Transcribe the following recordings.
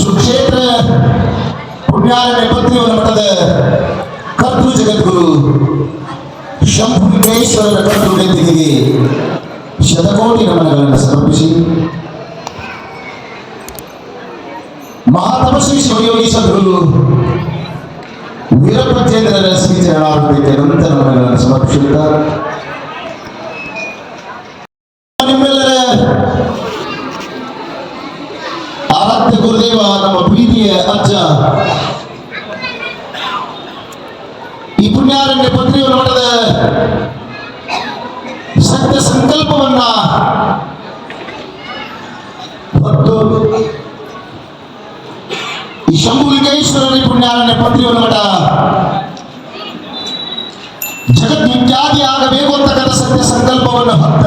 ಸುಕ್ಷೇತ್ರ ಪುಣ್ಯಾಲ ನೇಪಥ್ಯವನ್ನು ಮಠದ ಕರ್ತೃ ಜಗದ್ಗುರು ಶಂಭುಲಿಂಗೇಶ್ವರರ ಕರ್ತೃ ನೇತಿಗೆ ಶತಕೋಟಿ ನಮನಗಳನ್ನು ಸಮರ್ಪಿಸಿ ಮಹಾತಪಸ್ವಿ ಶಿವಯೋಗಿ ಸದ್ಗುರು ವೀರಭದ್ರೇಂದ್ರರ ಶ್ರೀ ಚರಣಾರ್ಪಣೆಗೆ ಅನಂತ ನಮನಗಳನ್ನು ಸಮರ್ಪಿಸುತ್ತಾ ಪ್ರೀತಿಯ ಅಜ್ಜ ಈ ಪುಣ್ಯಾರಣ್ಯ ಪತ್ರಿಯನ್ನು ಮಾಡದ ಸತ್ಯ ಸಂಕಲ್ಪವನ್ನ ಹೊತ್ತು ಈ ಶಂಭುಲಿಂಗೇಶ್ವರನ ಈ ಪುಣ್ಯಾರಣ್ಯ ಪತ್ರಿಯನ್ನು ಮಠ ಜಗದ್ವಿಖ್ಯಾತಿ ಆಗಬೇಕು ಅಂತಕ್ಕಂಥ ಸತ್ಯ ಸಂಕಲ್ಪವನ್ನು ಹೊತ್ತ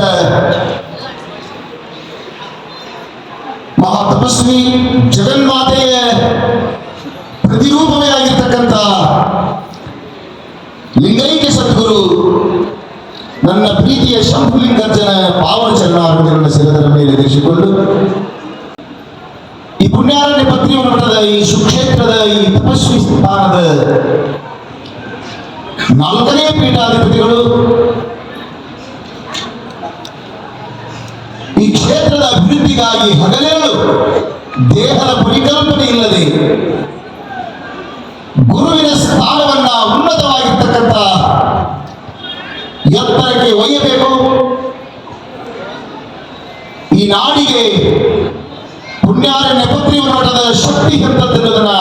ಮಹಾ ತಪಸ್ವಿ ಜಗನ್ಮಾತೆಯ ಪ್ರತಿರೂಪವೇ ಆಗಿರ್ತಕ್ಕಂಥ ಲಿಂಗೈಕ್ಯ ಸದ್ಗುರು, ನನ್ನ ಪ್ರೀತಿಯ ಶಂಭುಲಿಂಗರ್ಜನ ಪಾವನ ಚರಣಾರವಿಂದಗಳನ್ನು ಶಿರದರ ಮೇಲೆ ಇರಿಸಿಕೊಂಡು ಈ ಪುಣ್ಯಾರಣ್ಯ ಪತ್ರಿ ಮಠದ ಈ ಸುಕ್ಷೇತ್ರದ ಈ ತಪಸ್ವಿ ಸ್ಥಾನದ ನಾಲ್ಕನೇ ಪೀಠಾಧಿಪತಿಗಳು ಈ ಕ್ಷೇತ್ರದ ಅಭಿವೃದ್ಧಿಗಾಗಿ ಹಗಲೇಳು ದೇಹದ ಪರಿಕಲ್ಪನೆ ಇಲ್ಲದೆ ಗುರುವಿನ ಸ್ಥಾನವನ್ನ ಉನ್ನತವಾಗಿರ್ತಕ್ಕಂಥ ಎತ್ತರಕ್ಕೆ ಒಯ್ಯಬೇಕು. ಈ ನಾಡಿಗೆ ಪುಣ್ಯಾರ ನೆಪತ್ರಿ ಮಠದ ಶಕ್ತಿ ಎಂತದನ್ನ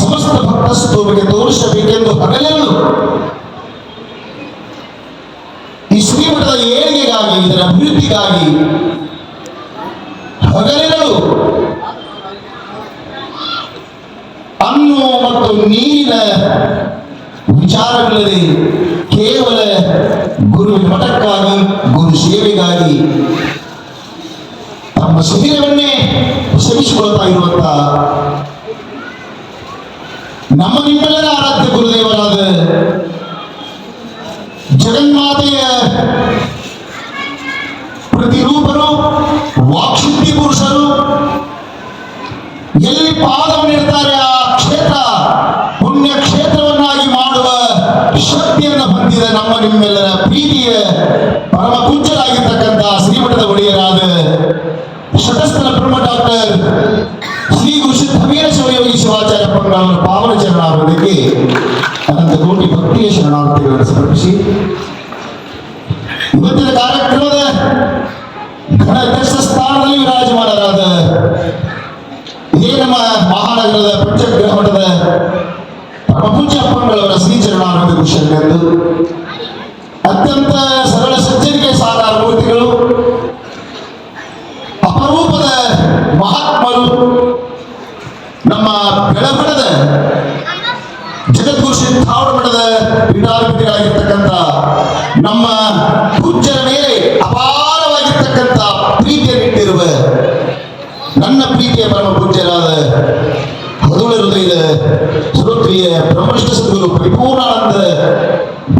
ಸಮಸ್ತ ಭಕ್ತ ಸ್ತೋಮಿಗೆ ತೋರಿಸಬೇಕೆಂದು ಹಗಲೇಳು ಈ ಶ್ರೀಮಠದ ಏಳಿಗೆಗಾಗಿ ಇದರ ಅಭಿವೃದ್ಧಿಗಾಗಿ ಹಗಲಿರಲು ಅನ್ನು ಮತ್ತು ನೀರಿನ ವಿಚಾರಗಳಲ್ಲಿ ಕೇವಲ ಗುರು ಮಠಕ್ಕಾಗಿ, ಗುರು ಸೇವೆಗಾಗಿ ತಮ್ಮ ಶರೀರವನ್ನೇ ಶ್ರಮಿಸಿಕೊಳ್ತಾ ಇರುವಂತ ನಮ್ಮ ನಿಮ್ಮೆಲ್ಲರ ಆರಾಧ್ಯ ಗುರುದೇವರಾದ ಎಲ್ಲಿ ಪಾದವನ್ನಿಡ್ತಾರೆ ಆ ಕ್ಷೇತ್ರ. ಪುಣ್ಯ ಕ್ಷೇತ್ರವನ್ನಾಗಿ ಮಾಡುವ ಶಕ್ತಿಯನ್ನು ಹೊಂದಿದ ನಮ್ಮ ನಿಮ್ಮೆಲ್ಲರ ಪ್ರೀತಿಯ ಪರಮ ಪೂಜ್ಯರಾಗಿರ್ತಕ್ಕಂಥ ಶ್ರೀಮಠದ ಒಡೆಯರಾದ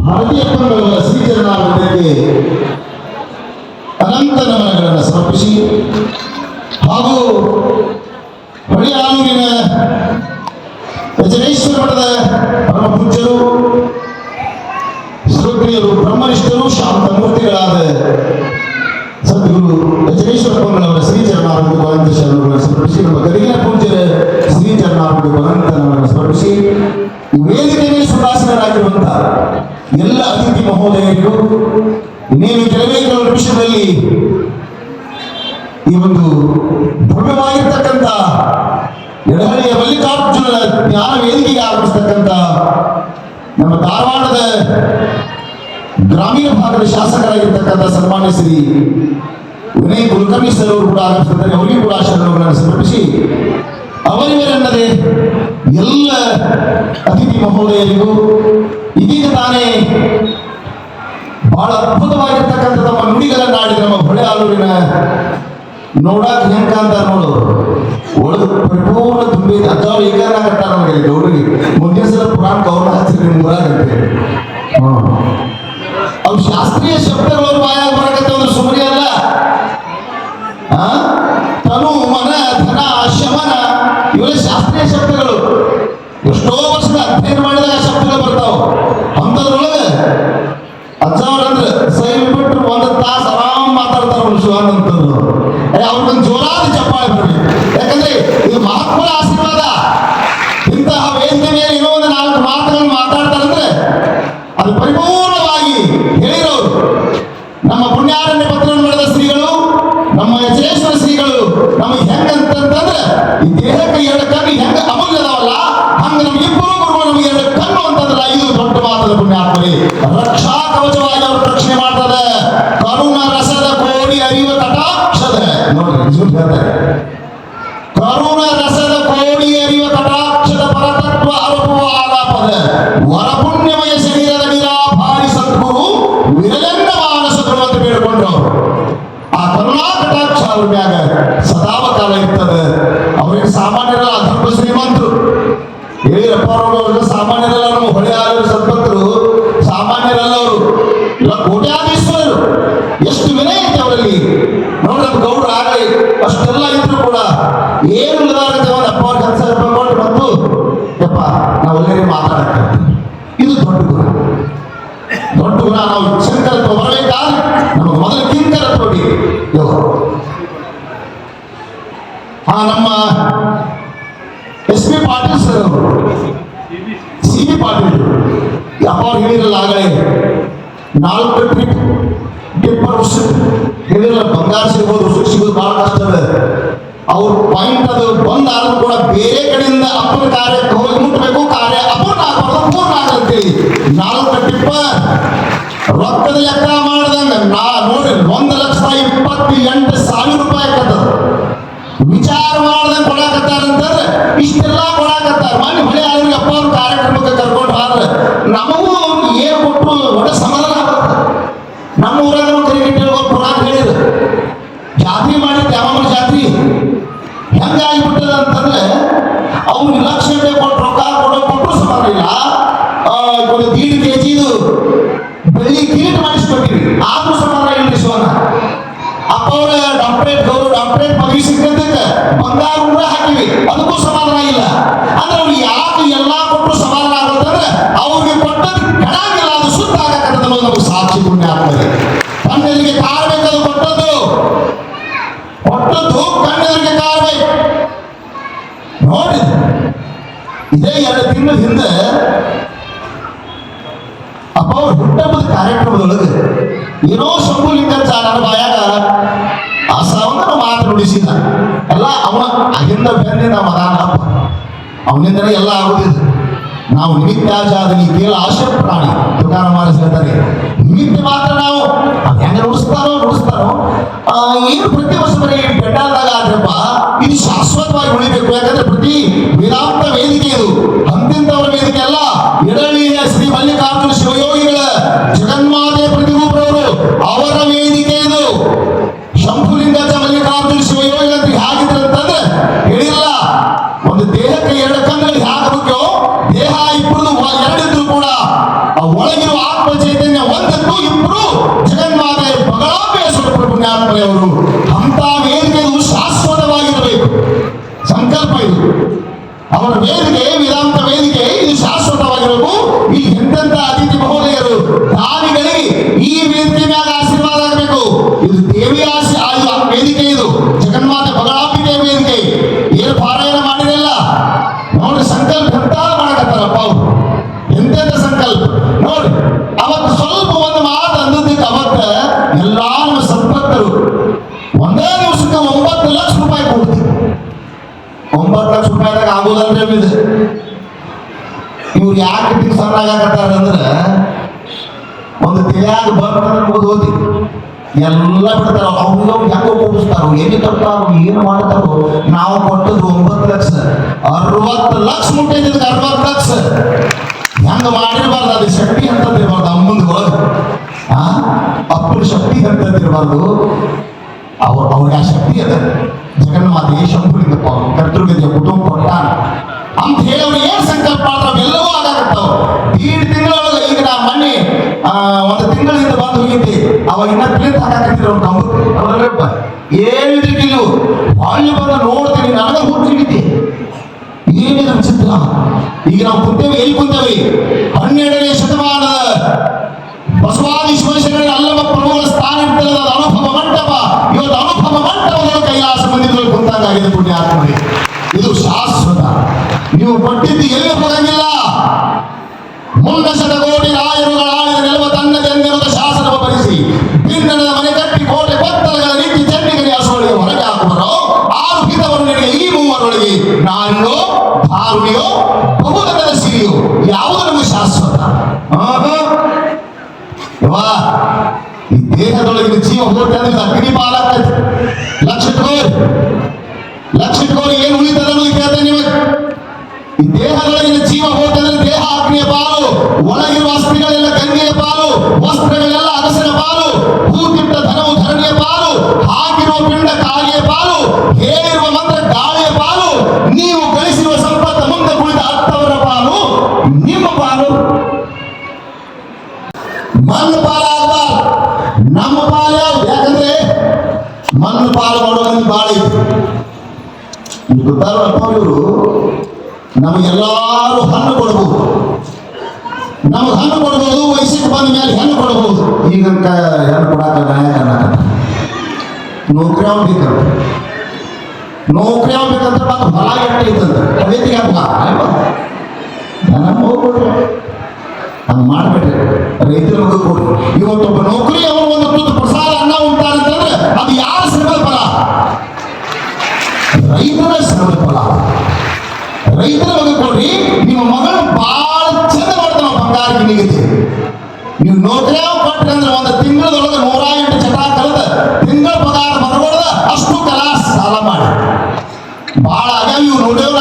ಭಾರತೀಯ ಪಂಗಡಗಳ ಶ್ರೀಚರಣಾನಂದಕ್ಕೆ ಅನಂತ ನಮನಗಳನ್ನು ಸಮರ್ಪಿಸಿ ಸನ್ಮಾನ್ಯ ಶ್ರೀ ವಿನಯ್ ಕುಲಕರ್ಣಿ ಸರ್ ಕೂಡ ಆಗಮಿಸ್ತಾರೆ ಅವರಿಗೂ ಕೂಡ ಶರಣಗಳನ್ನು ಸಮರ್ಪಿಸಿ ಅವರಿವರೆನ್ನದೆ ಎಲ್ಲ ಅತಿಥಿ ಮಹೋದಯರಿಗೂ ಇದೀಗ ತಾನೇ ಬಹಳ ಅದ್ಭುತವಾಗಿರ್ತಕ್ಕಂಥ ನಮ್ಮ ನುಡಿಗಳನ್ನಾಡಿದ ನಮ್ಮ ಹೊಳೆ ಆಲೂರಿನ ನೋಡಾಕ ಹೆಂಗ ಅಂತ ನೋಡು. ಒಳಗೆ ಪರಿಪೂರ್ಣ ತುಂಬಿ ಅಜ್ಜವ್ರು ಏಕಾರ ಕಟ್ಟಾರ ನಮಗೆ ಗೌರಿಗೆ ಮುಂದಿನ ಸಲ ಪುರಾಣ ಗೌರವ ಹಚ್ಚಿರಿ ಹಾ ಊರಾಗ ಹ್ಮ್. ಶಾಸ್ತ್ರೀಯ ಶಬ್ದಗಳು ಬಾಯಾಗ ಬರಕತ್ತವ ಅಂದ್ರೆ ಸುಮ್ಮನೆ ಅಲ್ಲ. ತನು ಮನ, ಧನ, ಶಮನ, ಇವೆಲ್ಲ ಶಾಸ್ತ್ರೀಯ ಶಬ್ದಗಳು. ಎಷ್ಟೋ ವರ್ಷದ ಅಧ್ಯಯನ ಮಾಡಿದ ಶಬ್ದಗಳು ಬರ್ತಾವ. ಅಂಥದ್ರೊಳಗೆ ಅಜ್ಜವ್ರಂದ್ರೆ ಸೈ ಬಿಟ್ಟು ಒಂದು ತಾಸು ಆರಾಮ್ ಮಾತಾಡ್ತಾರೆ ಶಿವಾನಂತಂದ್ರು ಅವ್ರಿಗೊಂದು ಜೋರಾದ ಜಪ್ಪ ಬರಬೇಕು. ಯಾಕಂದ್ರೆ ಇದು ನಮ್ಮ ಯಚೇಶ್ವರ ಶ್ರೀಗಳು ನಮಗೆ ಹೆಂಗಂತಂದ್ರೆ ಈ ದೇಹಕ್ಕೆ ಎರಡು ಕಣ್ಣು ಹೆಂಗ ಅಮೂಲ್ಯದವಲ್ಲ ಹಂಗ ನಮ್ಗೆ ಇಬ್ಬರು ಗುರುಗಳು ನಮಗೆ ಎರಡು ಕಣ್ಣು ಅಂತಂದ್ರೆ ಇದು ದೊಡ್ಡ ಮಾತದ ಪುಣ್ಯಾತ್ಮರಿ ರಕ್ಷಾ ಕವಚವಾಗಿ ಅವ್ರು ರಕ್ಷಣೆ ಮಾಡ್ತದೆ ಕರುಣ ರಸದ ಕೋಡಿ ಅರಿವ ಕಟಾಕ್ಷದ ನೋಡ್ರಿ ನಿಜವಾಗ್ಲೂ ಹೇಳ್ತಾರೆ ಕರುಣ ರಸದ ಕೋಡಿ ಅರಿವ ಕಟಾಕ್ಷದ ಪರತತ್ವ ಅನುಭವ ಆಲಾಪದ ವರಪುಣ್ಯಮಯ ಶರೀರದ ನಿರಾಭಾರಿ ಸದ್ಗುರು ವಿರಲೆಂದ ಮಾನಸಗಳು ಅಂತ ಬೇಡ್ಕೊಂಡ್ರು ಆ ಕರುಣಾ ಕಟಾಕ್ಷ ಅವ್ರ ಮ್ಯಾಗ ಸದಾವ ಕಾಲ ಇರ್ತದೆ. ಅವ್ರಿಗೆ ಸಾಮಾನ್ಯರ ಅಧರ್ಮ ಶ್ರೀಮಂತರು. ಹೇಳಿರಪ್ಪ ಅವ್ರಿಗೆ ಸಾಮಾನ್ಯರಲ್ಲ ನಮ್ಮ ಹೊಳೆ ಆಲೂರು ಸದ್ಭಕ್ತರು. ಸಾಮಾನ್ಯರಲ್ಲ ಅವರು ಇಲ್ಲ ಕೋಟ್ಯಾಧೀಶ್ವರರು. ಎಷ್ಟು ವಿನಯ ಐತೆ ಅವರಲ್ಲಿ. ನೋಡ್ರಿ ನಮ್ಮ ಗೌಡ್ರು ಆಗಲಿ, ಅಷ್ಟೆಲ್ಲ ಇದ್ರು ಕೂಡ ಏನು ಒಂದು ಅಪ್ಪ ಅವ್ರ ಕೆಲಸ ಕೊಟ್ಟು ಬಂದು, ಯಪ್ಪ, ನಾವು ಎಲ್ಲರೂ ಮಾತಾಡಕ್ಕೆ ಇದು ದೊಡ್ಡ ಗುಣ. ದೊಡ್ಡ ಗುಣ, ನಾವು ಶಂಕರತ್ವ ಬರಬೇಕಾದ್ರೆ, ನಮಗೆ ಮೊದಲು ಕಿಂಕರ ತೋಡಿ ಆ, ನಮ್ಮ S P Patil sir C B Patil ಅಪ್ಪ ಹೇಳಿರಲ್ಲ ಆಗಲೇ ನಾಲ್ಕು ಟ್ರಿಪ್ ಟಿಪ್ಪರ್ ವರ್ಷ ಹೇಳಿರಲ್ಲ ಬಂಗಾರ ಸಿಗ್ಬೋದು ವರ್ಷ ಸಿಗೋದು ಬಹಳ ಕಷ್ಟ ಇದೆ ಅವ್ರ ಪಾಯಿಂಟ್ ಅದು ಬಂದಾದ್ರೂ ಕೂಡ ಬೇರೆ ಕಡೆಯಿಂದ ಅಪ್ಪನ ಕಾರ್ಯಕ್ಕೆ ಹೋಗಿ ಮುಟ್ಟಬೇಕು, ಕಾರ್ಯ ಅಪೂರ್ಣ ಆಗಬಾರ್ದು ಪೂರ್ಣ ನಾಲ್ಕು ಟಿಪ್ಪರ್ ರೊಕ್ಕದ ಲೆಕ್ಕ ಮಾಡ್ದಂಗ, ನಾ ನೋಡಿ, ಒಂದು ಲಕ್ಷ ಇಪ್ಪತ್ತೆಂಟು ಸಾವಿರ ರೂಪಾಯಿ ಆಕತ್ತದ ವಿಚಾರ ಮಾಡ್ದಂಗೆ ಕೊಡಾಕತ್ತಾರಂತಂದ್ರೆ ಇಷ್ಟೆಲ್ಲ ಕೊಡಾಕತ್ತಾರ. ಮಾಡಿ ಹೊಳೆ ಅವ್ರಿಗೆ ಅಪ್ಪ ಅವ್ರ ಕಾರ್ಯಕ್ರಮಕ್ಕೆ ಕರ್ಕೊಂಡು ಆದ್ರೆ ನಮಗೂ ಅವ್ರಿಗೆ ಏನು ಕೊಟ್ಟರು ಒಳ್ಳೆ ಸಮಾಧಾನ ಆಗುತ್ತೆ. ನಮ್ಮ ಊರಾಗ ಕ್ರಿಕೆಟ್ ಪುರಾಣ ಹೇಳಿದ್ರು, ಜಾತ್ರೆ ಮಾಡಿದ್ದೆ ಜಾತಿ ಜಾತ್ರೆ. ಹೆಂಗಾಗಿಬಿಟ್ಟದ ಅಂತಂದ್ರೆ, ಅವ್ರು ಲಕ್ಷ ರೂಪಾಯಿ ಕೊಟ್ಟು ರೊಕ್ಕ ಕೊಡೋ ಕೊಟ್ಟರು ಸಮಾನ ಇಲ್ಲ ಆ, ಒಂದು ದೀಡ್ ಕೆ ಜಿದು ಬೆಳ್ಳಿ ಕಿರೀಟ ಮಾಡಿಸ್ಕೊಟ್ಟಿವಿ ಆದ್ರೂ ಸಮಾನ ಇಲ್ರಿ ಶಿವನ ಅಪ್ಪ ಅವ್ರ ಡಾಕ್ಟರೇಟ್ ಗೌರವ ಡಾಕ್ಟರೇಟ್ ಪದವಿ ಸಿಕ್ಕಂತಕ್ಕೆ ಬಂಗಾರ ಉಂಗ್ರ ಹಾಕಿವಿ ಅದಕ್ಕೂ ಸಮಾಧಾನ ಇಲ್ಲ ಅಂದ್ರೆ ಅವ್ರು ಯಾಕೆ ಎಲ್ಲಾ ಕೊಟ್ಟರು ಸಮಾಧಾನ ಆಗುತ್ತಂದ್ರೆ ಅವ್ರಿಗೆ ಕೊಟ್ಟದ್ದು ಕೆಣಾಗಿಲ್ಲ ಅದು ಶುದ್ಧ ಆಗಕ್ಕಂತ ಅನ್ನೋದು ನಮಗೆ ಸಾಕ್ಷಿ ಪುಣ್ಯ ಆಗ್ತದೆ ಕಣ್ಣೆದುರಿಗೆ ಕಾರಬೇಕದು ಕೊಟ್ಟದ್ದು ಕೊಟ್ಟದ್ದು ಕಣ್ಣೆದುರಿಗೆ ಕಾರಬೇಕು ನೋಡಿ ಇದೇ ಎರಡು ತಿಂಗಳ ಹಿಂದೆ ಅಪ್ಪ ಅವ್ರ ಹುಟ್ಟಹಬ್ಬದ ಕಾರ್ಯಕ್ರಮದೊಳಗೆ ಏನೋ ಶಂಭು ಲಿಂಗಾಚಾರ ನನ್ನ ಬಾಯಾಗ ಆ ಸಾವನ್ನ ಮಾತು ನುಡಿಸಿದ ಎಲ್ಲ ಅವನ ಅಹಿಂದ ಬೆನ್ನಿನ ಮದಾನ ಹಬ್ಬ ಅವನಿಂದನೇ ಎಲ್ಲ ಆಗುತ್ತಿದೆ. ನಾವು ನಿಮಿತ್ತಾಜಾದ ಕೇವಲ ಕೇಳ ಆಶೆ ಪ್ರಾಣಿ ತುಕಾರ ಮಾರಿಸಿ ಹೇಳ್ತಾರೆ ನಿಮಿತ್ತ ಮಾತ್ರ ನಾವು ಅದ್ ಹೆಂಗ ನುಡಿಸ್ತಾರೋ ಏನು ಪ್ರತಿ ವರ್ಷ ಬರೀ ಪೆಂಡಾಲ್ದಾಗ ಆದ್ರಪ್ಪ, ಇದು ಶಾಶ್ವತವಾಗಿ ಉಳಿಬೇಕು. ಯಾಕಂದ್ರೆ ಪ್ರತಿ ವೇದಾಂತ ವೇದಿಕೆ ಇದು ಅಂತಿಂತವರ ವೇದಿಕೆ ಅಲ್ಲ ಎಡಳಿಯ ಶ್ರೀ ಮಲ್ಲಿಕಾರ್ಜುನ ಶಿವಯೋಗಿಗಳ ಜಗನ್ಮಾತೆ ಪ್ರತಿರೂಪರವರು ಅವರ ವೇದಿಕೆ ಇದು ಶಂಭುಲಿಂಗದ ಮಲ್ಲಿಕಾರ್ಜುನ ಶಿವಯೋಗಿ ಅಂತ ಹೇಗಿದ್ರು ಅಂತಂದ್ರೆ ಹೇಳಿಲ್ಲ ಒಂದು ದೇಹಕ್ಕೆ ಎರಡು ಕಣ್ಣಲ್ಲಿ ಹೇಗೆ ಮುಖ್ಯ ದೇಹ ಇಬ್ಬರದು ಎರಡಿದ್ರು ಕೂಡ ಆ ಒಳಗಿರುವ ಆತ್ಮ ಚೈತನ್ಯ ಒಂದದ್ದು ಇಬ್ಬರು ಜಗನ್ಮಾತೆ ಬಗಳಾಂಬೇಶ್ವರ ಪುಣ್ಯಾತ್ಮರೆ ಅವರು ಅಂತ ವೇದಿಕೆ ಇದು ಶಾಶ್ವತವಾಗಿರಬೇಕು ಸಂಕಲ್ಪ ಇದು ಅವರ ವೇದಿಕೆ ವೇದಾಂತ ವೇದಿಕೆ ಇದು ಶಾಶ್ವತವಾಗಿರಬೇಕು ಈ ಎಂತೆಂತ ಅತಿಥಿ ಮಹೋದಯರು ದಾನಿಗಳಿಗೆ ಈ ವೇದಿಕೆ ಮ್ಯಾಗ ಆಶೀರ್ವಾದ ಆಗಬೇಕು ಇದು ದೇವಿ ಆಶಿ ಆ ಇದು ವೇದಿಕೆ ಇದು ಜಗನ್ಮಾತೆ ಬಗಳಾಂಬಿಕೆ ವೇದಿಕೆ ಏನು ಪಾರಾಯಣ ಮಾಡಿರಲ್ಲ ನೋಡಿ ಸಂಕಲ್ಪ ಎಂತ ಮಾಡಕತ್ತಾರಪ್ಪ ಅವ್ರು ಎಂತೆಂತ ಸಂಕಲ್ಪ ನೋಡಿ ಅವತ್ತು ಸ್ವಲ್ಪ ಒಂದು ಮಾತು ಅಂದದ್ದಕ್ಕೆ ಅವತ್ತ ಎಲ್ಲಾ ನಮ್ಮ ಸಂಪತ್ತರು ಒಂದೇ ದಿವಸಕ್ಕೆ ಒಂಬತ್ತು ಲಕ್ಷ ರೂಪಾಯಿ ಕೊಡ್ತೀವಿ ಒಂಬತ್ತು ಲಕ್ಷ ರೂಪಾಯಿದಾಗ ಆಗೋದಂದ್ರೆ ಇದು ಇವ್ರು ಯಾಕೆ ಅಂದ್ರೆ ಒಂದು ತಿಳಿಯಾಗ ಬಂದ್ರೆ ಮುಗಿದು ಓದಿ. ಎಲ್ಲ ಬಿಡ್ತಾರ, ಅವ್ರು ಹೆಂಗ ಕೂಡಿಸ್ತಾರೋ ಎಲ್ಲಿ ತರ್ತಾರೋ ಏನು ಮಾಡ್ತಾರೋ, ನಾವು ಕೊಟ್ಟದ್ದು ಒಂಬತ್ತು ಲಕ್ಷ, ಅರವತ್ತು ಲಕ್ಷ ಮುಟ್ಟಿದ್ದಕ್ಕೆ ಅರವತ್ತು ಲಕ್ಷ. ಹೆಂಗ ಮಾಡಿರ್ಬಾರ್ದು, ಅದು ಶಕ್ತಿ ಅಂತ ಇರಬಾರ್ದು ಅಮ್ಮಂದು ಆ? ಅಪ್ಪನ ಶಕ್ತಿ ಅಂತ ಇರಬಾರ್ದು ಅವ್ರ ಅವ್ರಿಗೆ ಆ ಶಕ್ತಿ ಅದ. ಜಗನ್ಮಾತೆ ಶಂಭುಲಿಂಗಪ್ಪ, ಕರ್ತೃಗದಿಯ ಕುಟುಂಬ ಕೊಟ್ಟಾನ ಅಂತ ಹೇಳಿ ಅವ್ರು ಏನ್ ಸಂಕಲ್ಪ ಮಾಡ್ತಾರ ಅವೆಲ್ಲವೂ ಆಗಾಕತ್ತಾವ. ದೀಡ್ ತಿಂಗಳೊಳಗೆ ಈಗ ನಾ ಮನೆ ಒಂದು ತಿಂಗಳಿಂದ ಬಂದು ಹೋಗಿದ್ದೆ. ಅವಾಗ ಇನ್ನ ಪ್ಲೇಟ್ ಹಾಕಾಕತ್ತಿದ್ರು ಅವ್ರ ಕಂಬ ಅವ್ರಲ್ಲಪ್ಪ ಏನಿದ್ರಿಗಿಲ್ಲ ಹೊಳ್ಳಿ ಬಂದು ನೋಡ್ತೀನಿ ನನಗ ಹುಟ್ಟಿದ್ದೆ ಏನಿದ್ರು ವಿಚಿತ್ರ ಈಗ ನಾವು ಕುಂತೇವೆ ಎಲ್ಲಿ ಕುಂತೇವೆ? ಹನ್ನೆರಡನೇ ಶತಮಾನದ ಬಸವಾದಿ ಶಿವಶರಣರ ಅಲ್ಲಮ ಪ್ರಭುಗಳ ಸ್ಥಾನ ಇರ್ತದೆ ಅನುಭವ ಮಂಟಪ. ಇವತ್ತು ಅನುಭವ ಮಂಟಪಗಳು ಕೈಲಾಸ ಮಂದಿರದಲ್ಲಿ ಕುಂತಾಗಿದೆ ಪುಣ್ಯಾತ್ಮರಿಗೆ ಇದು ಶಾಶ್ವತ. ನೀವು ಕೊಟ್ಟಿದ್ದು ಎಲ್ಲಿ ಹೋಗಂಗಿಲ್ಲ ಮುಂದ ಕೋಟಿ ರಾಯರುಗಳ ನೆಲವ ತನ್ನದೆಂದಿರುವ ಶಾಸನವ ಭರಿಸಿ ಭಿನ್ನದ ಮನೆ ಕಟ್ಟಿ ಕೋಟೆ ಕೊತ್ತಲಗಳ ರೀತಿ ಚಂಡಿಗರಿ ಅಸೋಳಿಗೆ ಹೊರಗೆ ಹಾಕುವರು. ಆರು ಹಿತವನ್ನು ನಿನಗೆ ಈ ಮೂವರೊಳಗೆ ನಾನು ಧಾರುಣಿಯೋ ಬಹುಗತದ ಸಿರಿಯೋ ಯಾವುದು ನಮಗೆ ಶಾಶ್ವತ ಈ ದೇಹದೊಳಗಿನ ಜೀವ ಹೋಗ್ತಾ ಇದು ಲಕ್ಷ ಇಟ್ಕೋರಿ ಲಕ್ಷ ಇಟ್ಕೋರಿ ಏನು ಉಳಿತದ ಅನ್ನೋದು ಕೇಳ್ತೇನೆ ನಿಮಗೆ ಈ ದೇಹದೊಳಗಿನ ಜೀವ ಹೋತಂದ್ರೆ ದೇಹ ಅಗ್ನಿಯ ಪಾಲು ಒಳಗಿರುವ ಅಸ್ಥಿಗಳೆಲ್ಲ ಗಂಗೆಯ ಪಾಲು ವಸ್ತ್ರಗಳೆಲ್ಲ ಅಗಸನ ಪಾಲು ಹೂತಿಟ್ಟ ಧನವು ಧರಣಿಯ ಪಾಲು ಹಾಕಿರುವ ಪಿಂಡ ಕಾಲಿಯ ಪಾಲು ಹೇಳಿರುವ ಮಂತ್ರ ಗಾಳಿಯ ಪಾಲು ನೀವು ಗಳಿಸಿರುವ ಸಂಪತ್ತ ಮುಂದೆ ಕುಳಿತ ಅರ್ಥವರ ಪಾಲು ನಿಮ್ಮ ಪಾಲು ಮಣ್ಣು ಪಾಲಾಗಬಾರ್ದು ನಮ್ಮ ಪಾಲು ಯಾವ್ದು ಯಾಕಂದ್ರೆ ಮಣ್ಣು ಪಾಲು ಮಾಡೋ ಮಂದಿ ಬಾಳ ಐತಿ ಇಲ್ಲಿ ಗೊತ್ತಾರಪ್ಪ ಇವರು ನಮಗೆಲ್ಲಾರು ಹಣ್ಣು ಕೊಡಬಹುದು ನಮಗೆ ಹಣ್ಣು ಕೊಡಬಹುದು ವಯಸ್ಸಿಗೆ ಬಂದ ಮೇಲೆ ಹೆಣ್ಣು ಕೊಡಬಹುದು ಈಗ ಕ- ಹೆಣ್ಣು ಕೊಡಾಕ ನಾಯಕ ಅನ್ನಕ ನೌಕರಿ ಅವ್ನು ಬೇಕಂತ ನೌಕರಿ ಅವ್ನು ಬೇಕಂತ ಮತ್ತೆ ಹೊಲ ಎಟ್ಟ ಐತಂತ ಕವಿತೆಗೆ ಹಬ್ಬ ದನ ಹೋಗ್ಬಿಡ್ರಿ ಹಂಗೆ ಮಾಡ್ಬೇಡ್ರಿ ಕೊಡ್ರಿ ಇವತ್ತೊಬ್ಬ ನೌಕರಿ, ಅವನು ಒಂದು ತುತ್ತು ಪ್ರಸಾದ ಅನ್ನ ಉಂಟಾರಂತಂದ್ರೆ ಅದು ಯಾರ ಶ್ರಮದ ಫಲ? ರೈತರ ಶ್ರಮದ ಫಲ. ರೈತರ ಒಂದು ಕೊಡ್ರಿ, ನಿಮ್ಮ ಮಗಳು ಬಹಳ ಚಂದ ಮಾಡ್ತಾನ ಬಂಗಾರ ಗಿಣಿಗತಿ ನೀವು ನೌಕರಿ ಕೊಟ್ರಿ ಅಂದ್ರೆ ಒಂದು ತಿಂಗಳದೊಳಗೆ ನೂರ ಎಂಟು ಚಟ ಕಳೆದ, ತಿಂಗಳ ಪಗಾರ ಬರಬಾರ್ದ ಅಷ್ಟು ಕಲಾ ಸಾಲ ಮಾಡಿ. ಬಹಳ ಆಗ್ಯಾವ ಇವು ನೋಡೇವ್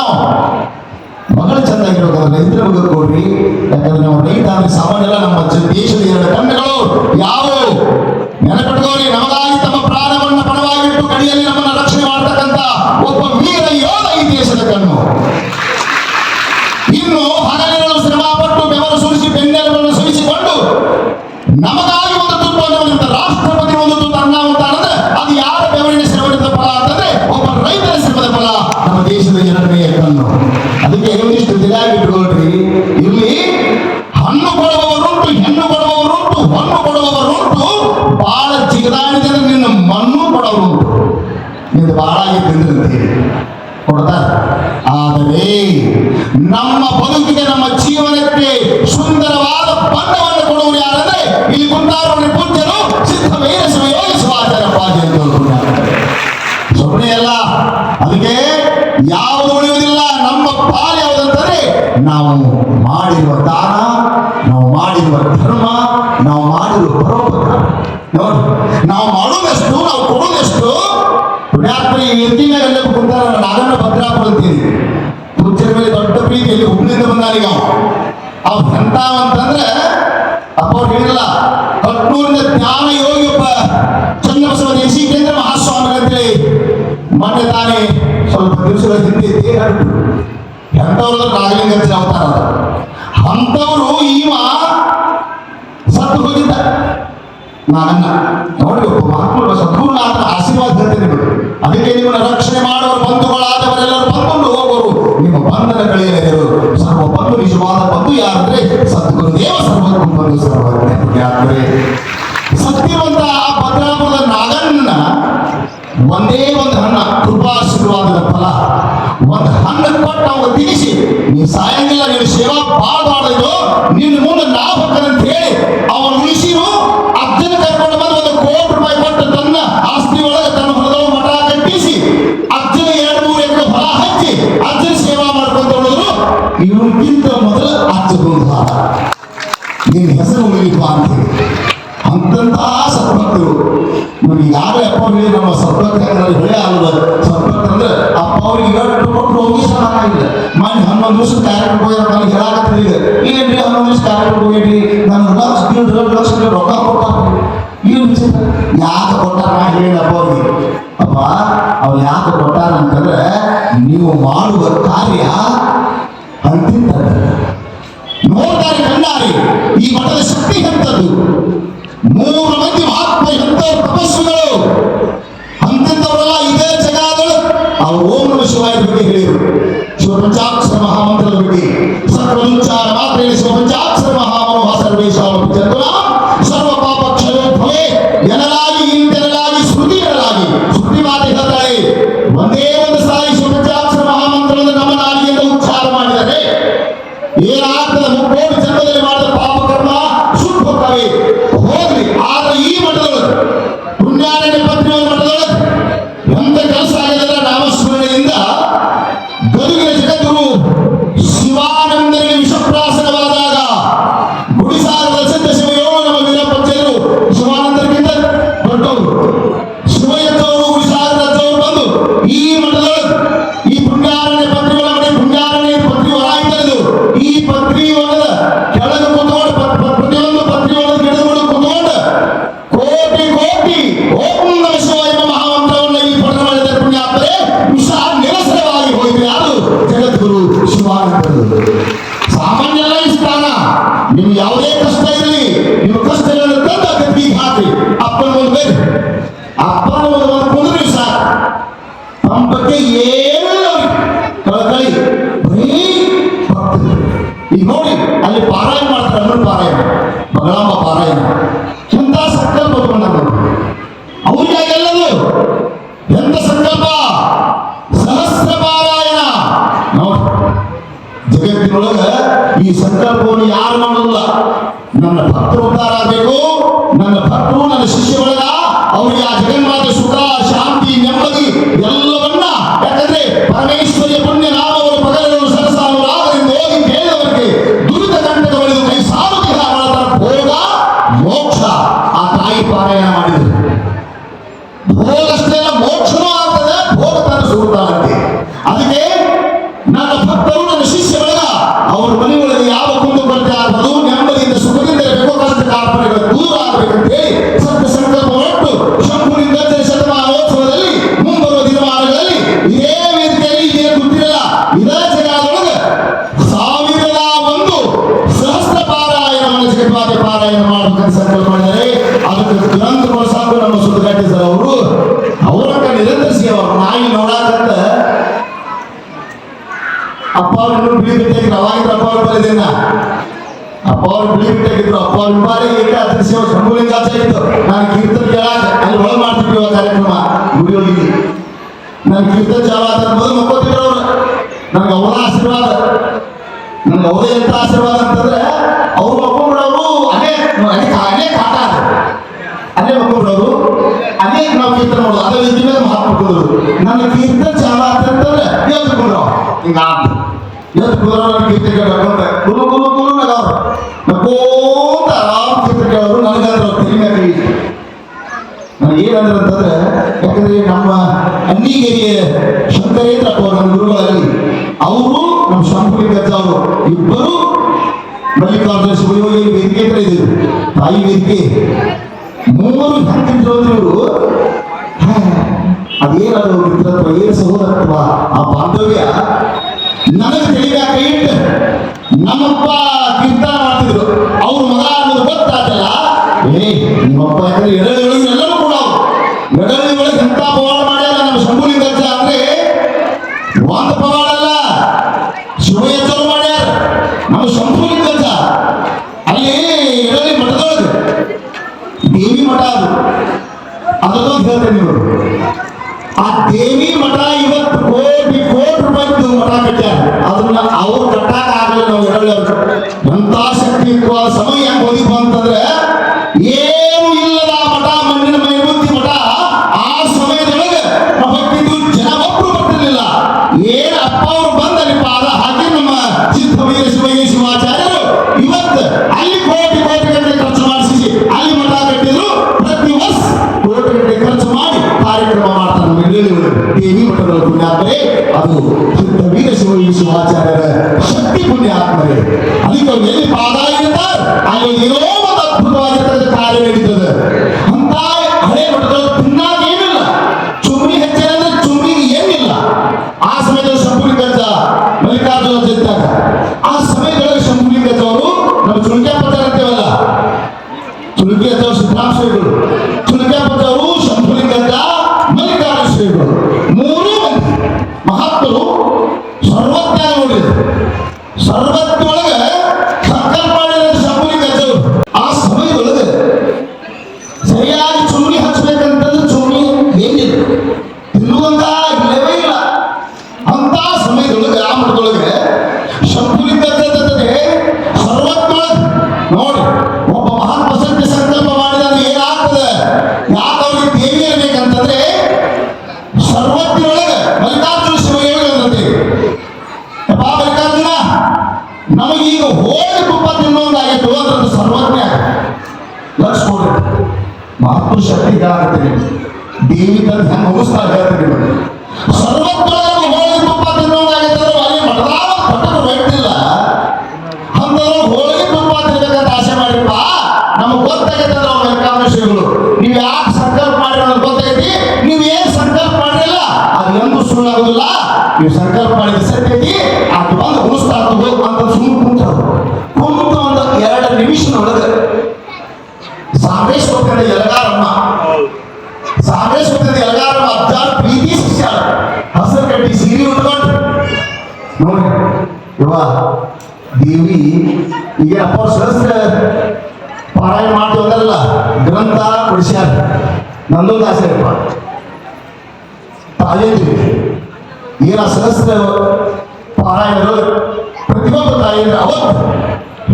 ನಾವು ಚೆನ್ನಾಗಿರೋದು ರೈತರ ಮಗ ಕೊಡ್ರಿ. ಯಾಕಂದ್ರೆ ನಾವು ರೈತ ಅಂದ್ರೆ ಸಾಮಾನ್ಯ ನಮ್ಮ ದೇಶದ ಎರಡು ಕಣ್ಣುಗಳು ಯಾವು ನೆನಪಿಟ್ಕೋರಿ ನಮಗಾಗಿ ತಮ್ಮ ಪ್ರಾಣವನ್ನು ಪಣವಾಗಿಟ್ಟು ಕಡಿಯಲ್ಲಿ ನಮ್ಮನ್ನ ರಕ್ಷಣೆ ಮಾಡತಕ್ಕಂತ ಒಬ್ಬ ವೀರ ಯೋಧ ಈ ದೇಶದ ಕಣ್ಣು. ಇನ್ನು ಹಗಲಿಗಳು ಶ್ರಮ ಪಟ್ಟು ಬೆವರು ಸುರಿಸಿ ಬೆನ್ನೆಲುಗಳನ್ನು ಸುರಿಸಿಕೊಂಡು ನಮಗಾಗಿ ನಿಮ್ಮ ನಿನ್ನ ಮಣ್ಣು ಬಹಳ ಆಗಿದ್ದಂದ್ರೆ ಅಂತ ಹೇಳಿ. ಕೊಡ್ತಾರೆ ಆದರೆ ನಮ್ಮ ಬದುಕಿಗೆ ನಮ್ಮ ಜೀವನಕ್ಕೆ ಸುಂದರವಾದ ಬಣ್ಣವನ್ನು ಕೊಡುವರು ಯಾರಂದ್ರೆ ಇಲ್ಲಿ ಕುಂತಾರೋಣಿ ಪೂಜ್ಯರು ಸಿದ್ಧ ವೈರಸ ಯೋಗಿಸುವಾಚಾರ ಪಾಜಿ ಅಂತ ಸುಮ್ಮನೆ ಅಲ್ಲ, ಅದಕ್ಕೆ ಯಾವುದು ಉಳಿಯುವುದಿಲ್ಲ, ನಮ್ಮ ಪಾಲು ಯಾವುದಂತಂದ್ರೆ ನಾವು ಮಾಡಿರುವ ದಾನ, ನಾವು ಮಾಡಿರುವ ಧರ್ಮ, ನಾವು ಮಾಡಿರುವ ಪರೋಪಕಾರ. ನಾವು ಮಾಡೋದೆಷ್ಟು, ನಾವು ಕೊಡೋದೆಷ್ಟು ಪುಣ್ಯಾತ್ಮರಿ ಎತ್ತಿನ ಎಲ್ಲ ಕುಂತಾರ ನಾಗಣ್ಣ ಭದ್ರಾಪುರ ಅಂತೀನಿ ಪೂಜ್ಯರ ಮೇಲೆ ದೊಡ್ಡ ಪ್ರೀತಿಯಲ್ಲಿ ಹುಬ್ಳಿಂದ ಬಂದಾನೀಗ ಅವ್ ಎಂತಾವಂತಂದ್ರೆ ಅಪ್ಪ ಅವ್ರು ಹೇಳಿಲ್ಲ ಕಟ್ಟೂರಿನ ಜ್ಞಾನ ಯೋಗಿ ಒಬ್ಬ ಚನ್ನಬಸವ ದೇಶಿ ಕೇಂದ್ರ ಮಹಾಸ್ವಾಮಿ ಅಂತೇಳಿ ಮೊನ್ನೆ ತಾನೇ ಸ್ವಲ್ಪ ದಿವಸಗಳ ಹಿಂದೆ ದೇಹ ಬಿಟ್ರು. ಎಂಥವ್ರು ನಾಗಲಿಂಗ ಅವತಾರ ಅಂಥವ್ರು ಈವ ಸತ್ತು ಹೋಗಿದ್ದ ನಾನನ್ನ ನೋಡಿ ಒಬ್ಬ ಮಹಾತ್ಮ ಸದ್ಗುರುನಾಥ ಆಶೀರ್ವಾದ ಹೇಳ್ತೇನೆ ನಿಮಗೆ ಅದಕ್ಕೆ ನಿಮ್ಮನ್ನ ರಕ್ಷಣೆ ಮಾಡುವ ಬಂಧುಗಳಾದವರೆಲ್ಲರೂ ಬಂದ್ಕೊಂಡು ಹೋಗೋರು, ನಿಮ್ಮ ಬಂಧನ ಕಳೆಯಲಿರು ಸರ್ವ ಬಂಧು ನಿಜವಾದ ಬಂಧು ಯಾರಂದ್ರೆ ಸದ್ಗುರುದೇವ ಸರ್ವ ಬಂಧು ಸರ್ವಜ್ಞಾತ್ಮರೇ ಸತ್ತಿರುವಂತ ಆ ಭದ್ರಾಪುರದ ನಾಗಣ್ಣ ಒಂದೇ ಒಂದು ಹಣ್ಣ, ಕೃಪಾಶೀರ್ವಾದದ ಫಲ. ಒಂದು ಹಣ್ಣು ಕೊಟ್ಟು ಅವಾಗ ತಿನಿಸಿ, ನೀ ಸಾಯಂಗಿಲ್ಲ, ನೀನು ಸೇವಾ ಬಾಳ್ ಮಾಡಿದ್ರು ನಿನ್ನ ಮುಂದೆ ನಾವು ಅಂತ ಹೇಳಿ ಅವನು ಉಳಿಸಿರು ಬಂದ ನಿನ್ನ ಹೆಸರು ಉಳಿಲಿಪ್ಪ ಅಂತೇಳಿ ಅಂತಂತ ಸದ್ಭಕ್ತರು ನಮಗೆ ಯಾರೇ ಅಪ್ಪ ಹೇಳಿ ನಮ್ಮ ಸದ್ಭಕ್ತರಲ್ಲಿ ಹೇಳೇ ಆಗಲ್ಲ ಸದ್ಭಕ್ತ ಅಂದ್ರೆ ಅಪ್ಪ ಅವ್ರಿಗೆ ಎಷ್ಟು ಕೊಟ್ಟು ಹೋಗಿ ಸಾಕಾಗಿಲ್ಲ ಮನೆ ಹನ್ನೊಂದು ದಿವಸ ಕಾರ್ಯಕ್ರಮ ಹೋಗಿ ನನಗೆ ಹೇಳಾಕತ್ತಿದೆ ಏನ್ರಿ ಹನ್ನೊಂದು ದಿವಸ ಕಾರ್ಯಕ್ರಮ ಹೋಗಿರಿ ನನ್ನ ಲಕ್ಷ ಎರಡು ಎರಡು ಲಕ್ಷ ರೊಕ್ಕ ಕೊಟ್ಟಾರ. ಏನು ವಿಚಿತ್ರ? ಯಾಕೆ ಕೊಟ್ಟಾರ ಹೇಳಿ ಅಪ್ಪ ಅವ್ರಿಗೆ. ಅಪ್ಪ, ಅವ್ರು ಯಾಕೆ ಕೊಟ್ಟಾರ ಅಂತಂದ್ರೆ, ನೀವು ಮಾಡುವ ಕಾರ್ಯ ಈ ಮಠದ ಶಕ್ತಿ ಎಂಥದ್ದು ಮೂರು ಮಂದಿ ಮಹಾತ್ಮ ಎಂಥ ತಪಸ್ಸುಗಳು ಅಂತಿಂತವರೆಲ್ಲ ಇದೇ ಜಗಾದಳು ಅವರು ಓಂ ನಮ ಶಿವಾಯ ಬಗ್ಗೆ ಹೇಳಿದರು ಶಿವ ಪಂಚಾಕ್ಷರ ಮಹಾಮಂತ್ರದ ಬಗ್ಗೆ ಸತ್ಪಂಚಾರ ಮಾತ್ರ ಶಿವ ಪಂಚಾಕ್ಷರ ಮಹಾಮನೋಹ ಸರ್ವೇಶ್ವರ ಪಂಚತ್ವ ಪಾರಾಯಣ ಮಾಡ್ತಾರೆ ಪಾರಾಯಣ ಬಗಳಾಮ ಪಾರಾಯಣ ಭೋಜನ ತ್ರಾಸರುವ ಏನಂದ್ರೆ ಅಂತಂದ್ರೆ ಯಾಕಂದ್ರೆ ನಮ್ಮ ಅನ್ನಿಗೇರಿಯ ಶಂಕರೇಂದ್ರಪ್ಪ ನಮ್ಮ ಗುರುಗಳಲ್ಲಿ ಅವರು ನಮ್ಮ ಶಾಂಭವಿ ಇಬ್ಬರು ಮಲ್ಲಿಕಾರ್ಜುನ ಸುಳಿಯೋಗಿ ವೇದಿಕೆ ಹತ್ರ ಇದ್ರು ತಾಯಿ ವೇದಿಕೆ. ಮೂವರು ಹತ್ತಿದ್ರು ಅಂದ್ರೆ ಇವರು ಅದೇನಾದ್ರು ಮಿತ್ರತ್ವ ಏನು ಸಹೋದರತ್ವ ಆ ಬಾಂಧವ್ಯ ನನಗೆ ತಿಳಿಯಾಕ ಇಟ್ಟು ನಮ್ಮಪ್ಪ ಕೀರ್ತನ ಮಾಡ್ತಿದ್ರು. ಅವ್ರ ಮಗ ಅನ್ನೋದು ಗೊತ್ತಾಗಲ್ಲ ಏ, ನಿಮ್ಮಪ್ಪ ಯಾಕಂದ್ರೆ ಎಳೆದು ಗಗನದ ಒಳಗೆ ಎಂತ ಪವಾಡ ಮಾಡ್ಯಾರ, ನಮ್ಮ ಶಂಭುಲಿಂಗಜ್ಜ ಅಂದ್ರೆ ಒಂದು ಪವಾಡ ಅಲ್ಲ ಶಿವ ಎಚ್ಚರು ಮಾಡ್ಯಾರ. ನಮ್ಮ ಶಂಭುಲಿಂಗಜ್ಜ ಅಲ್ಲಿ ಇಡಲಿ ಮಠದೊಳಗೆ ದೇವಿ ಮಠ ಅದು. ಅದನ್ನೊಂದು ಹೇಳ್ತೇನೆ ಇವರು ಆ ದೇವಿ ಮಠ ಇವತ್ತು ಕೋಟಿ ಕೋಟಿ ರೂಪಾಯಿ ಮಠ ಕಟ್ಟ್ಯಾರ ಅದನ್ನ ಅವ್ರು महत्व सर्वत्र सर्व ನಮಗೆ ಗೊತ್ತಾಗೈತೆ ನಾವು ವೆಂಕಟೇಶ್ವರಗಳು ನೀವು ಯಾಕೆ ಸಂಕಲ್ಪ ಮಾಡಿರೋ ಗೊತ್ತೈತಿ? ನೀವು ಏನ್ ಸಂಕಲ್ಪ ಮಾಡಿರಲ್ಲ, ಅದು ಎಂದು ಸುಳ್ಳಾಗೋದಿಲ್ಲ. ನೀವು ಸಂಕಲ್ಪ ಮಾಡಿದ ಸತ್ಯತಿ ಅದು ನಂದೊಂದು ಆಸೆ ಇರಪ್ಪ. ತಾಯಂದ್ರಿ ಏನ ಸಹಸ್ರ ಪಾರಾಯಣಗಳು ಪ್ರತಿಯೊಬ್ಬ ತಾಯಿಯಂದ್ರೆ ಅವತ್ತು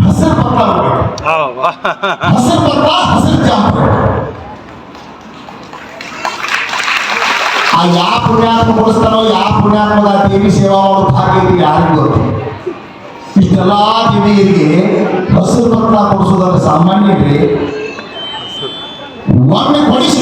ಹಸಿರು ಪತ್ರ ಹಸಿರು ಪತ್ರ ಹಸಿರು ಜಾಂಬು ಆ ಯಾವ ಪುಣ್ಯಾತ್ಮ ಕೊಡಿಸ್ತಾನೋ ಯಾವ ಪುಣ್ಯಾತ್ಮದ ದೇವಿ ಸೇವಾ ಮಾಡೋ ಭಾಗ್ಯ ಇದೆ ಯಾರಿಗೂ ಗೊತ್ತು ಇಷ್ಟೆಲ್ಲ ದೇವಿಯರಿಗೆ ಹಸಿರು ಪತ್ರ ಕೊಡಿಸೋದಂದ್ರೆ ಸಾಮಾನ್ಯ ರೀ ಒಮ್ಮೆ ಕೊಡಿಸಿ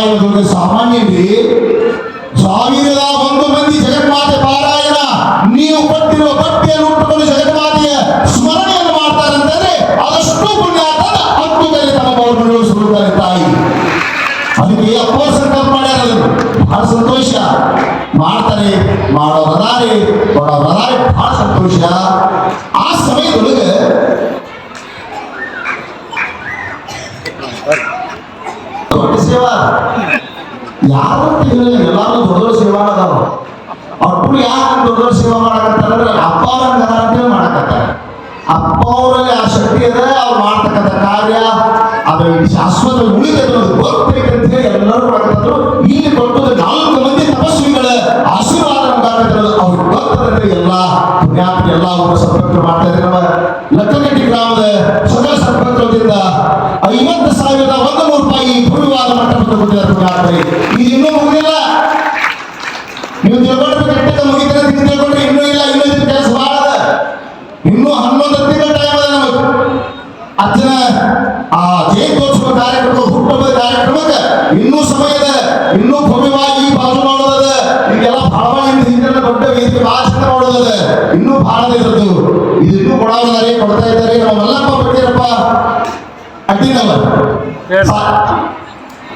ಪಾರಾಯಣದೊಳಗೆ ಸಾಮಾನ್ಯರಿ ಸಾವಿರದ ಒಂದು ಮಂದಿ ಜಗನ್ಮಾತೆ ಪಾರಾಯಣ, ನೀವು ಕೊಟ್ಟಿರುವ ಬಟ್ಟೆಯನ್ನು ಉಟ್ಟುಕೊಂಡು ಜಗನ್ಮಾತೆಯ ಸ್ಮರಣೆಯನ್ನು ಮಾಡ್ತಾರಂತಂದ್ರೆ ಅದಷ್ಟು ಪುಣ್ಯ ಅದ್ಭುತದಲ್ಲಿ ತಮ್ಮ ಗೌರವಗಳು ಸುರುತ್ತಾರೆ ತಾಯಿ. ಅದಕ್ಕೆ ಅಪ್ಪ ಸಂಕಲ್ಪ ಮಾಡ್ಯಾರ ಬಹಳ ಸಂತೋಷ. ಮಾಡ್ತಾರೆ ಮಾಡೋ ಅದಾರೆ ಕೊಡೋರು ಅದಾರೆ ಬಹಳ ಸಂತೋಷ. ಆ ಸಮಯದೊಳಗೆ ಅಂತ ಹೇಳಿಲ್ಲ ಎಲ್ಲಾರು ದೊಡ್ಡ ಸೇವಾ ಅದಾವ ಅಪ್ಪು ಯಾಕೆ ದೊಡ್ಡ ಸೇವಾ ಮಾಡಕತ್ತಾರ ಅಪ್ಪ ಅವ್ರಂಗ ಅಂತೇಳಿ ಮಾಡಕತ್ತಾರ. ಅಪ್ಪ ಅವರಲ್ಲಿ ಆ ಶಕ್ತಿ ಅದ ಅವ್ರು ಮಾಡ್ತಕ್ಕಂಥ ಕಾರ್ಯ ಅದು ಈ ಶಾಶ್ವತ ಉಳಿದ ಗೊತ್ತಬೇಕಂತ ಹೇಳಿ ಎಲ್ಲರೂ ಮಾಡಕತ್ತರು. ಇಲ್ಲಿ ಕೊಟ್ಟದ್ದು ನಾಲ್ಕು ಮಂದಿ ತಪಸ್ವಿಗಳ ಆಶೀರ್ವಾದ ಉಂಟಾಗತ್ತಿರೋದು ಅವ್ರಿಗೆ ಗೊತ್ತದಂತೆ ಎಲ್ಲ ಪುಣ್ಯಾತ್ಮ ಎಲ್ಲ ಅವರು ಸಂಪರ್ಕ ಮಾಡ್ತಾ ಇದ್ದಾರೆ. ನಮ್ಮ ಲಕ್ಕನಟ್ಟಿ ಗ್ರಾಮದ ಸಕಲ ಸಂಪರ್ಕದಿಂದ ಇನ್ನೂ ಮುಗಿದಿಲ್ಲ ನೀವು ಅಂತ ತಿಳ್ಕೊಂಡ್ರೆ ಇನ್ನೂ ಇಲ್ಲ ಇನ್ನೂ ಇದು ಕೆಲಸ ಭಾಳ ಅದ ಇನ್ನೂ ಟೈಮ್ ಅದ ನಮಗೆ ಅಜ್ಜನ ಆ ಜಯಂತ್ಯೋತ್ಸವ ಕಾರ್ಯಕ್ರಮ ಹುಟ್ಟುಹಬ್ಬದ ಕಾರ್ಯಕ್ರಮಕ್ಕೆ ಇನ್ನೂ ಸಮಯ ಇದೆ ಇನ್ನೂ ಭವ್ಯವಾಗಿ ಬಾಜು ಮಾಡೋದದ ಈಗೆಲ್ಲ ಬಹಳ ಹಿಂದಿನ ದೊಡ್ಡ ವೇದಿಕೆ ಭಾಳ ಚಂದ ಇನ್ನೂ ಇರೋದು ಇದು ಇನ್ನೂ ಕೊಡೋದಾರೆ ಕೊಡ್ತಾ ಇದ್ದಾರೆ ನಮ್ಮ ಮಲ್ಲಪ್ಪ ಬಿಟ್ಟಿರಪ್ಪ ಅಡ್ಡಿನವ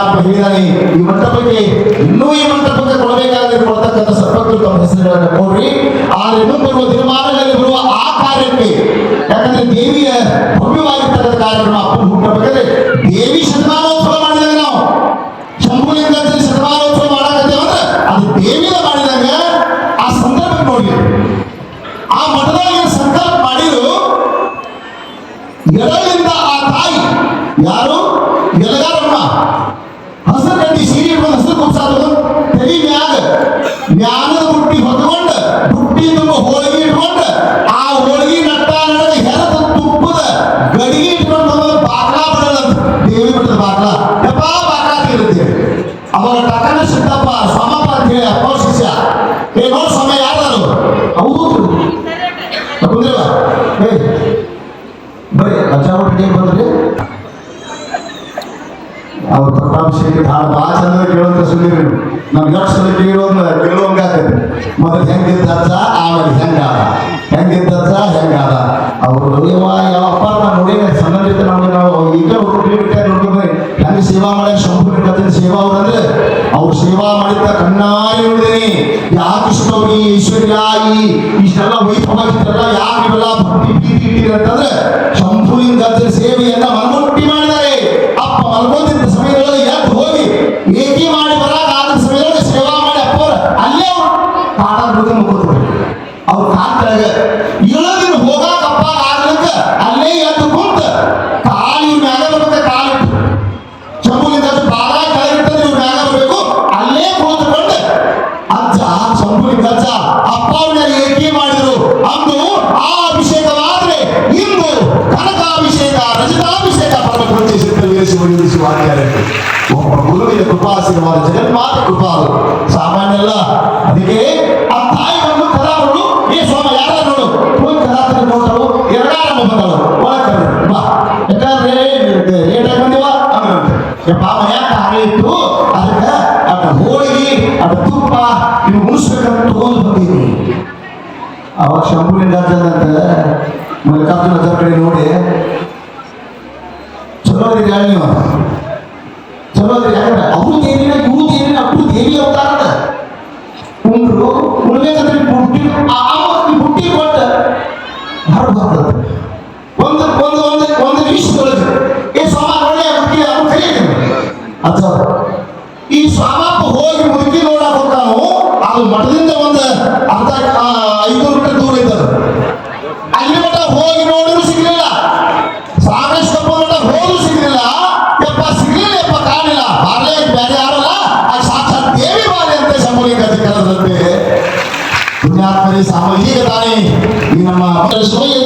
ಪುಣ್ಯಾತ್ಮ ಹೇಳಿದಾನೆ ಈ ಮಂಟಪಕ್ಕೆ ಇನ್ನೂ ಈ ಮಂಟಪಕ್ಕೆ ಕೊಡಬೇಕಾದ್ರೆ ಕೊಡ್ತಕ್ಕಂಥ ಸದ್ಭಕ್ತರು ತಮ್ಮ ಹೆಸರುಗಳನ್ನು ಕೊಡ್ರಿ. ಆದ್ರೆ ಇನ್ನೂ ಬರುವ ದಿನಮಾನಗಳಲ್ಲಿ ಬರುವ ಆ ಕಾರ್ಯಕ್ಕೆ, ಯಾಕಂದ್ರೆ ದೇವಿಯ ಭವ್ಯವಾಗಿರ್ತಕ್ಕಂಥ ಕಾರ್ಯಕ್ರಮ ಅಪ್ಪನ ಹುಟ್ಟಬೇಕಾದ್ರೆ ದೇವಿ ಶತಮಾನೋತ್ಸವ ಮಾಡಿದಾಗ ನಾವು ಶಂಭುಲಿಂಗದಲ್ಲಿ ಶತಮಾನೋತ್ಸವ ಮಾಡಾಕತ್ತೇವ ಅಂದ್ರೆ ಅದು ದೇವಿಯ ಮಾಡಿದಾಗ ಆ ಸಂದರ್ಭ ನೋಡಿ. ಆ ಮಠದಾಗ ಸಂಕಲ್ಪ ಮಾಡಿದ್ರು ಎಡಲಿಂದ ಜ್ಞಾನದ ಬುಟ್ಟಿ ಹೊತ್ಕೊಂಡು ಬುಟ್ಟಿ ತುಂಬ ಹೋಳಿಗೆ ಇಟ್ಕೊಂಡು, ಆ ಹೋಳಿಗೆ ನಟ್ಟ ನಡೆದ ಹೆರದ ತುಪ್ಪದ ಗಡಿಗೆ ಇಟ್ಕೊಂಡು ಬಾಕ್ಲಾ ಬಿಡಲ್ಲ ದೇವಿ ಬಿಡದ ಬಾಕ್ಲಾ. ಯಪ್ಪ, ಬಾಕ್ಲಾ ತೆಗಿರುತ್ತೆ ಅವಾಗ ಟಕನ ಸಿದ್ದಪ್ಪ, ಸಮಪ್ಪ ಅಂತ ಹೇಳಿ ಅಪ್ಪ ಶಿಷ್ಯ, ಏ, ನೋಡಿ ಸಮಯ ಯಾರು ಹೌದು ಕುಂದ್ರವ ಏ ಬರ್ರಿ ಅಜ್ಜಾವಟ ನೀವು ಬಂದ್ರಿ. ಅವ್ರ ಭಾಳ ಭಾಳ ಚಂದ ಕೇಳಂತ ಸುದ್ದಿ ನಮ್ಮ ಗಂಡಸರ ಕೇಳೋಂಗ ಕೇಳೋಂಗ ಆಗ್ತೈತಿ ಮೊದಲು ಹೆಂಗಿದ್ದ ಆಮೇಲೆ ಹೆಂಗ ಹೆಂಗಿದ್ದ ಹೆಂಗ ಆಶೀರ್ವಾದ ವಾರ ಜಗನ್ಮಾತ ಸಾಮಾನ್ಯ ಅಲ್ಲ ಅದಕ್ಕೆ ಆ ತಾಯಿ ಬಂದು ಏ ಸ್ವಾಮ ಯಾರ ನೋಡು? ಹೋಗಿ ಕರಾತಾರೆ ನೋಡಲು ಎರಡಾರ ಬಂದಳು ಬಾ. ಯಾಕಂದ್ರೆ ರೇಟ್ ಆಗಿ ಬಂದಿವ ಪಾಪ, ಯಾಕೆ ಹಾಗೆ ಇತ್ತು? ಅದಕ್ಕೆ ಅದ ಹೋಳಿಗೆ ಅದ ತುಪ್ಪ ನೀವು ಉಣಿಸ್ಬೇಕಂತ ತಗೊಂಡು ಬಂದಿದ್ವಿ ಅವಾಗ ಶಂಭುಲಿಂಗ ಅಂತ ಮಲ್ಲಿಕಾರ್ಜುನ ಕಡೆ ನೋಡಿ. ಚಲೋ ಇದೀರಿ ನೀವು. ಚಲೋ ಅದ್ರಿ ಯಾಕಂದ್ರೆ ಅವರು ದೇವಿನ, ಇವರು ದೇವಿನ ಅಪ್ಪು ದೇವಿ ಅವತಾರನ ಉಂಡ್ರು. ಬುಟ್ಟಿ, ಆ ಬುಟ್ಟಿ ಕೊಟ್ಟು ಹೊರಬಾರ್ದು ಒಂದು ಒಂದು ಒಂದು ಒಂದು ನಿಮಿಷ ತೊಳೆದು ಈ ಸ್ವಾಮ, ಒಳ್ಳೆಯ ಬುಟ್ಟಿ ಅವ್ರು ಕೈಯಲ್ಲಿ ಅದ ಈ ಸ್ವಾಮಪ್ಪ ಹೋಗಿ ಹುಡುಕಿ ನೋಡಕ್ ಹೋಗ್ತಾನು ಅದು ಮಠದಿಂದ ಒಂದು ಅರ್ಧ ಐದು ಮೀಟರ್ ದೂರ ಇದ್ದಾರೆ ಅಲ್ಲಿ ಮಠ ಹೋಗಿ ನೋಡಿದ್ರು ಸಿಗ್ಲಿ persona